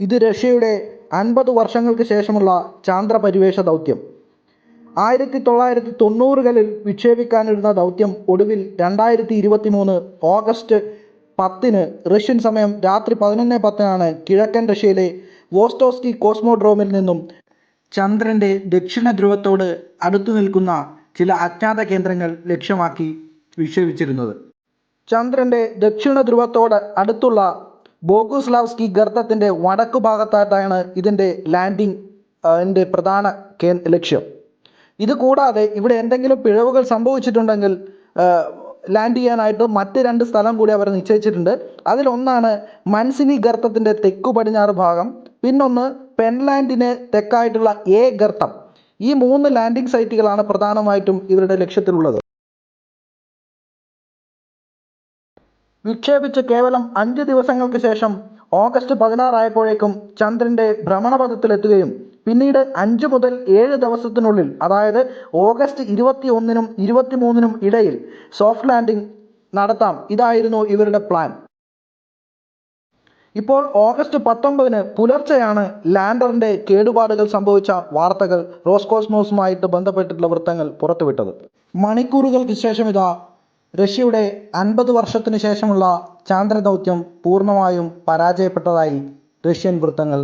ഇത് റഷ്യയുടെ അൻപത് വർഷങ്ങൾക്ക് ശേഷമുള്ള ചാന്ദ്ര പരിവേഷ ദൗത്യം. ആയിരത്തി തൊള്ളായിരത്തി തൊണ്ണൂറുകളിൽ വിക്ഷേപിക്കാനിരുന്ന ദൗത്യം ഒടുവിൽ രണ്ടായിരത്തി ഇരുപത്തി മൂന്ന് ഓഗസ്റ്റ് പത്തിന് റഷ്യൻ സമയം രാത്രി പതിനൊന്ന് പത്തിനാണ് കിഴക്കൻ റഷ്യയിലെ വോസ്റ്റോസ്കി കോസ്മോഡ്രോമിൽ നിന്നും ചന്ദ്രന്റെ ദക്ഷിണ ധ്രുവത്തോട് അടുത്തു നിൽക്കുന്ന ചില അജ്ഞാത കേന്ദ്രങ്ങൾ ലക്ഷ്യമാക്കി വിക്ഷേപിച്ചിരുന്നത്. ചന്ദ്രന്റെ ദക്ഷിണ ധ്രുവത്തോട് അടുത്തുള്ള ബോഗുസ്ലാവ്സ്കി ഗർത്തത്തിന്റെ വടക്കു ഭാഗത്തായിട്ടാണ് ഇതിന്റെ ലാൻഡിംഗ് എന്റെ പ്രധാന കേ ലക്ഷ്യം. ഇത് കൂടാതെ ഇവിടെ എന്തെങ്കിലും പിഴവുകൾ സംഭവിച്ചിട്ടുണ്ടെങ്കിൽ ലാൻഡ് ചെയ്യാനായിട്ട് മറ്റ് രണ്ട് സ്ഥലം കൂടി അവർ നിശ്ചയിച്ചിട്ടുണ്ട്. അതിലൊന്നാണ് മൻസിനി ഗർത്തത്തിന്റെ തെക്കു പടിഞ്ഞാറ് ഭാഗം പിന്നൊന്ന് പെൻലാൻഡിന് തെക്കായിട്ടുള്ള എ ഗർത്തം. ഈ മൂന്ന് ലാൻഡിംഗ് സൈറ്റുകളാണ് പ്രധാനമായിട്ടും ഇവരുടെ ലക്ഷ്യത്തിലുള്ളത്. വിക്ഷേപിച്ച് കേവലം അഞ്ച് ദിവസങ്ങൾക്ക് ശേഷം ഓഗസ്റ്റ് പതിനാറായപ്പോഴേക്കും ചന്ദ്രന്റെ ഭ്രമണപഥത്തിലെത്തുകയും പിന്നീട് അഞ്ച് മുതൽ ഏഴ് ദിവസത്തിനുള്ളിൽ അതായത് ഓഗസ്റ്റ് ഇരുപത്തി ഒന്നിനും ഇരുപത്തി മൂന്നിനും ഇടയിൽ സോഫ്റ്റ് ലാൻഡിംഗ് നടത്താം. ഇതായിരുന്നു ഇവരുടെ പ്ലാൻ. ഇപ്പോൾ ഓഗസ്റ്റ് പത്തൊമ്പതിന് പുലർച്ചെയാണ് ലാൻഡറിന്റെ കേടുപാടുകൾ സംഭവിച്ച വാർത്തകൾ റോസ്കോസ്മോസുമായിട്ട് ബന്ധപ്പെട്ടിട്ടുള്ള വൃത്തങ്ങൾ പുറത്തുവിട്ടത്. മണിക്കൂറുകൾക്ക് ശേഷം ഇതാ റഷ്യയുടെ അൻപത് വർഷത്തിനു ശേഷമുള്ള ചാന്ദ്രദൗത്യം പൂർണമായും പരാജയപ്പെട്ടതായി റഷ്യൻ വൃത്തങ്ങൾ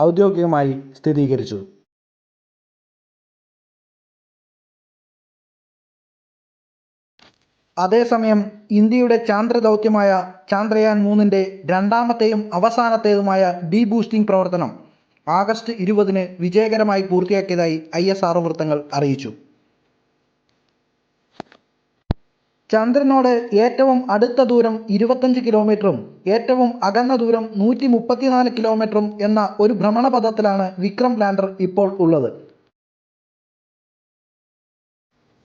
ഔദ്യോഗികമായി സ്ഥിരീകരിച്ചു. അതേസമയം ഇന്ത്യയുടെ ചാന്ദ്രദൗത്യമായ ചാന്ദ്രയാൻ മൂന്നിന്റെ രണ്ടാമത്തെയും അവസാനത്തേതുമായ ഡീ ബൂസ്റ്റിംഗ് പ്രവർത്തനം ആഗസ്റ്റ് ഇരുപതിന് വിജയകരമായി പൂർത്തിയാക്കിയതായി ഐ എസ് ആർ വൃത്തങ്ങൾ അറിയിച്ചു. ചന്ദ്രനോട് ഏറ്റവും അടുത്ത ദൂരം ഇരുപത്തഞ്ച് കിലോമീറ്ററും ഏറ്റവും അകന്ന ദൂരം നൂറ്റി മുപ്പത്തിനാല് കിലോമീറ്ററും എന്ന ഒരു ഭ്രമണപഥത്തിലാണ് വിക്രം ലാൻഡർ ഇപ്പോൾ ഉള്ളത്.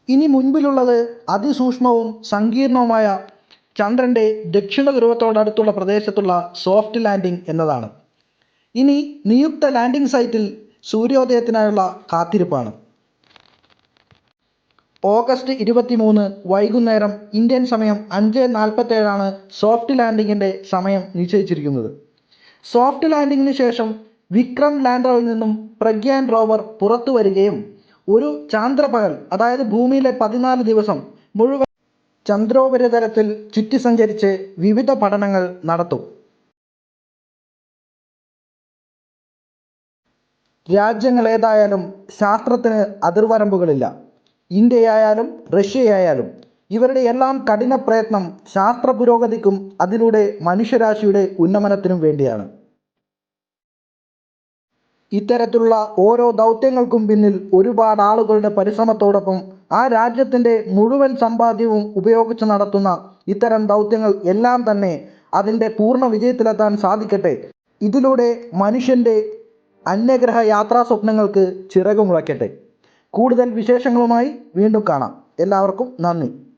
ഇനി മുൻപിലുള്ളത് അതിസൂക്ഷ്മവും സങ്കീർണവുമായ ചന്ദ്രന്റെ ദക്ഷിണ ധ്രുവത്തോടടുത്തുള്ള പ്രദേശത്തുള്ള സോഫ്റ്റ് ലാൻഡിംഗ് എന്നതാണ്. ഇനി നിയുക്ത ലാൻഡിംഗ് സൈറ്റിൽ സൂര്യോദയത്തിനായുള്ള കാത്തിരിപ്പാണ്. ഓഗസ്റ്റ് ഇരുപത്തി മൂന്ന് വൈകുന്നേരം ഇന്ത്യൻ സമയം അഞ്ച് നാൽപ്പത്തേഴാണ് സോഫ്റ്റ് ലാൻഡിങ്ങിന്റെ സമയം നിശ്ചയിച്ചിരിക്കുന്നത്. സോഫ്റ്റ് ലാൻഡിങ്ങിന് ശേഷം വിക്രം ലാൻഡറിൽ നിന്നും പ്രഗ്യാൻ റോവർ പുറത്തു വരികയും ഒരു ചാന്ദ്രപകൽ അതായത് ഭൂമിയിലെ പതിനാല് ദിവസം മുഴുവൻ ചന്ദ്രോപരിതലത്തിൽ ചുറ്റി സഞ്ചരിച്ച് വിവിധ പഠനങ്ങൾ നടത്തും. രാജ്യങ്ങൾ ഏതായാലും ശാസ്ത്രത്തിന് അതിർവരമ്പുകളില്ല. ഇന്ത്യയായാലും റഷ്യയായാലും ഇവരുടെ എല്ലാം കഠിന പ്രയത്നം ശാസ്ത്ര പുരോഗതിക്കും അതിലൂടെ മനുഷ്യരാശിയുടെ ഉന്നമനത്തിനും വേണ്ടിയാണ്. ഇത്തരത്തിലുള്ള ഓരോ ദൗത്യങ്ങൾക്കും പിന്നിൽ ഒരുപാട് ആളുകളുടെ പരിശ്രമത്തോടൊപ്പം ആ രാജ്യത്തിന്റെ മുഴുവൻ സമ്പാദ്യവും ഉപയോഗിച്ച് നടത്തുന്ന ഇത്തരം ദൗത്യങ്ങൾ എല്ലാം തന്നെ അതിന്റെ പൂർണ വിജയത്തിലെത്താൻ സാധിക്കട്ടെ. ഇതിലൂടെ മനുഷ്യന്റെ അന്യഗ്രഹ യാത്രാ സ്വപ്നങ്ങൾക്ക് ചിറകു മുളയ്ക്കട്ടെ. കൂടുതൽ വിശേഷങ്ങളുമായി വീണ്ടും കാണാം. എല്ലാവർക്കും നന്ദി.